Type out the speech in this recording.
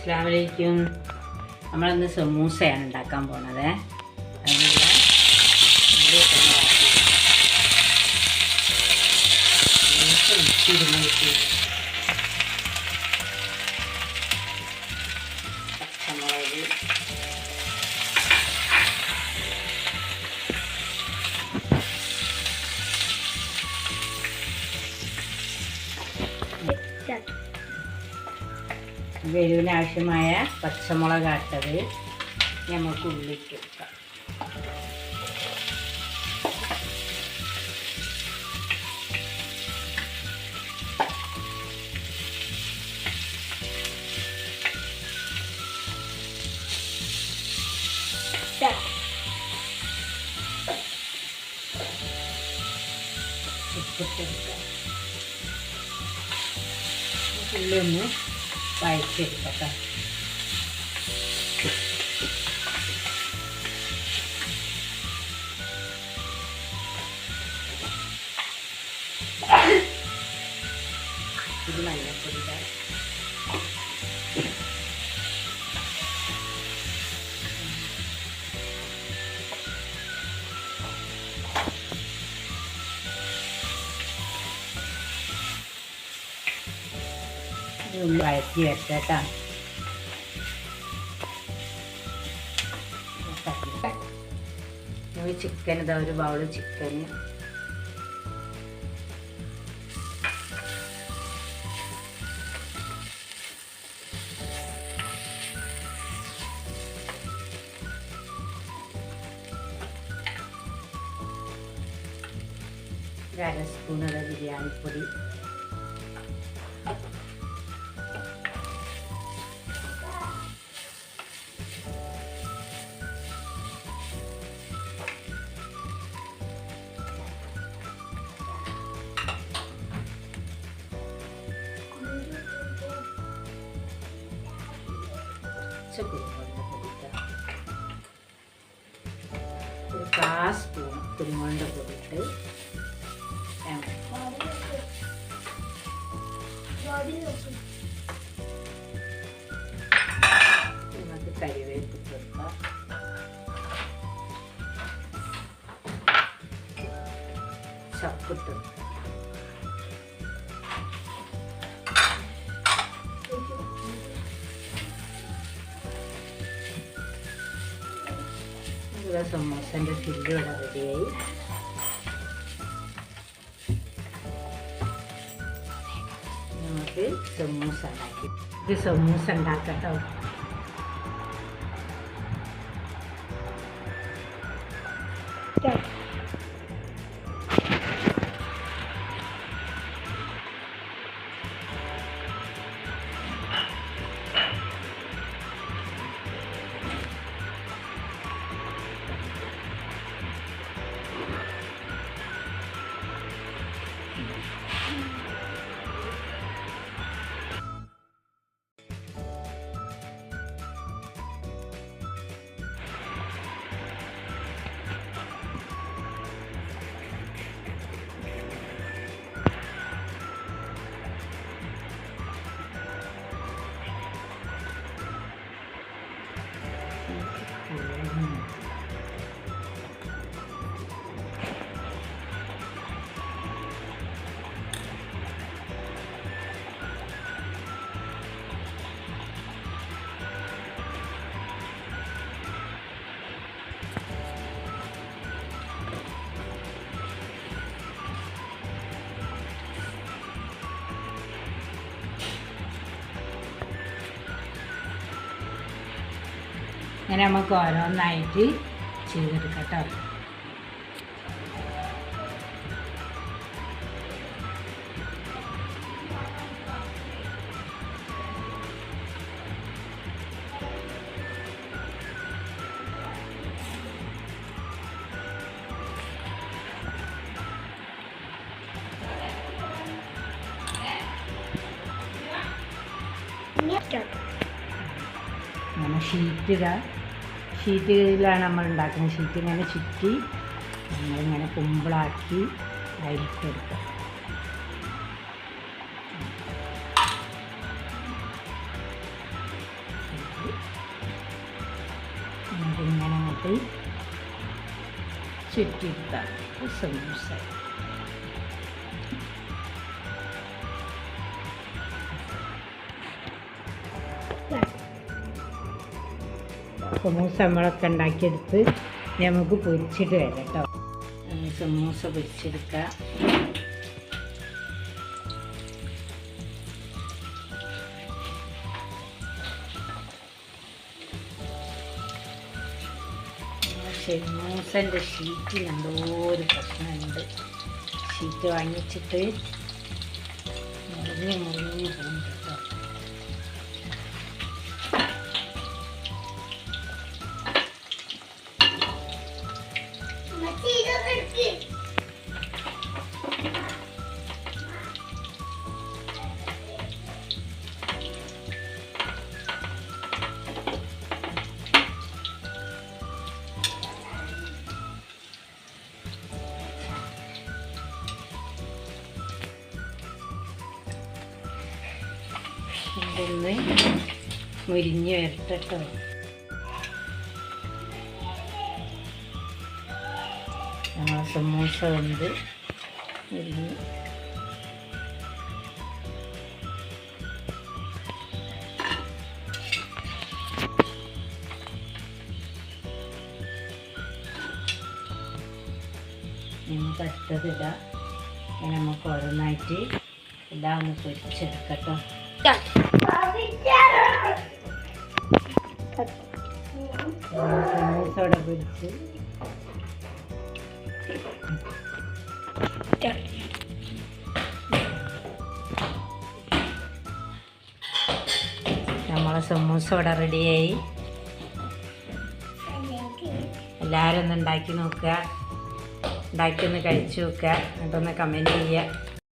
അസ്സാം വലൈക്കും നമ്മളിന്ന് സമൂസയാണ് ഉണ്ടാക്കാൻ പോണത്. അതിനുള്ള പച്ചമുളക്. വെരുവിന് ആവശ്യമായ പച്ചമുളക് ആട്ടത് നമുക്ക് ഉള്ളിക്ക് വെക്കാം ഉപ്പിട്ട് വെക്കാം ഉള്ളി ഒന്ന് വഴച്ചെടുക്കട്ടെ ഇത് ഒന്ന് വഴറ്റി വെച്ചേട്ടാ. ചിക്കൻ ഇതാ ഒരു ബൗൾ ചിക്കൻ അര സ്പൂൺ ബിരിയാണിപ്പൊടി. കുറച്ച് കുരുമുളക് പൊടി. ഒരു കാ സ്പൂൺ കുരുമുളക് പൊടി ഇട്ട് നമുക്ക് ഇവിടെ സമോസന്റെ ഫില്ല് ഇവിടെ റെഡിയായി. നമുക്ക് സമൂസ ഉണ്ടാക്കി. ഇത് സമൂസ ഉണ്ടാക്കട്ടോ. ഇങ്ങനെ നമുക്ക് ഓരോന്നായിട്ട് ചെയ്തെടുക്കട്ടോ അങ്ങനെ ഷീറ്റ് ഇതാ ഷീറ്റിലാണ് നമ്മൾ ഉണ്ടാക്കുന്നത് ഷീറ്റ്. ഇങ്ങനെ ചുറ്റി നമ്മളിങ്ങനെ കുമ്പിളാക്കി അരിച്ചെടുക്കുക എടുക്കുക. എന്നിട്ടിങ്ങനെ അങ്ങോട്ട് ചുറ്റിയിട്ടാണ് സമൂസ നമ്മളൊക്കെ ഉണ്ടാക്കിയെടുത്ത് നമുക്ക് പൊരിച്ചിട്ട് വരാം കേട്ടോ. സമൂസ പൊരിച്ചെടുക്കുക സമൂസന്റെ ഷീറ്റിൽ എന്തോ ഒരു പ്രശ്നമുണ്ട്. ഷീറ്റ് വാങ്ങിച്ചിട്ട് മുറിഞ്ഞ് മുറിഞ്ഞ് പോകുന്നുണ്ട് ഇതൊന്ന് മുരിഞ്ഞ് വരട്ടെ കേട്ടോ സമൂസ കൊണ്ട് മുരിഞ്ഞ്. അടുത്തതിടാം നമുക്ക് ഓരോന്നായിട്ട് എല്ലാം ഒന്ന് പൊരിച്ചെടുക്കട്ടോ സമൂസോടെ പൊരിച്ച് നമ്മളെ സമൂസ ഇവിടെ റെഡിയായി. എല്ലാവരും ഒന്ന് ഉണ്ടാക്കി നോക്കുക. ഉണ്ടാക്കി ഒന്ന് കഴിച്ചു നോക്കുക. എന്നിട്ടൊന്ന് കമന്റ് ചെയ്യുക.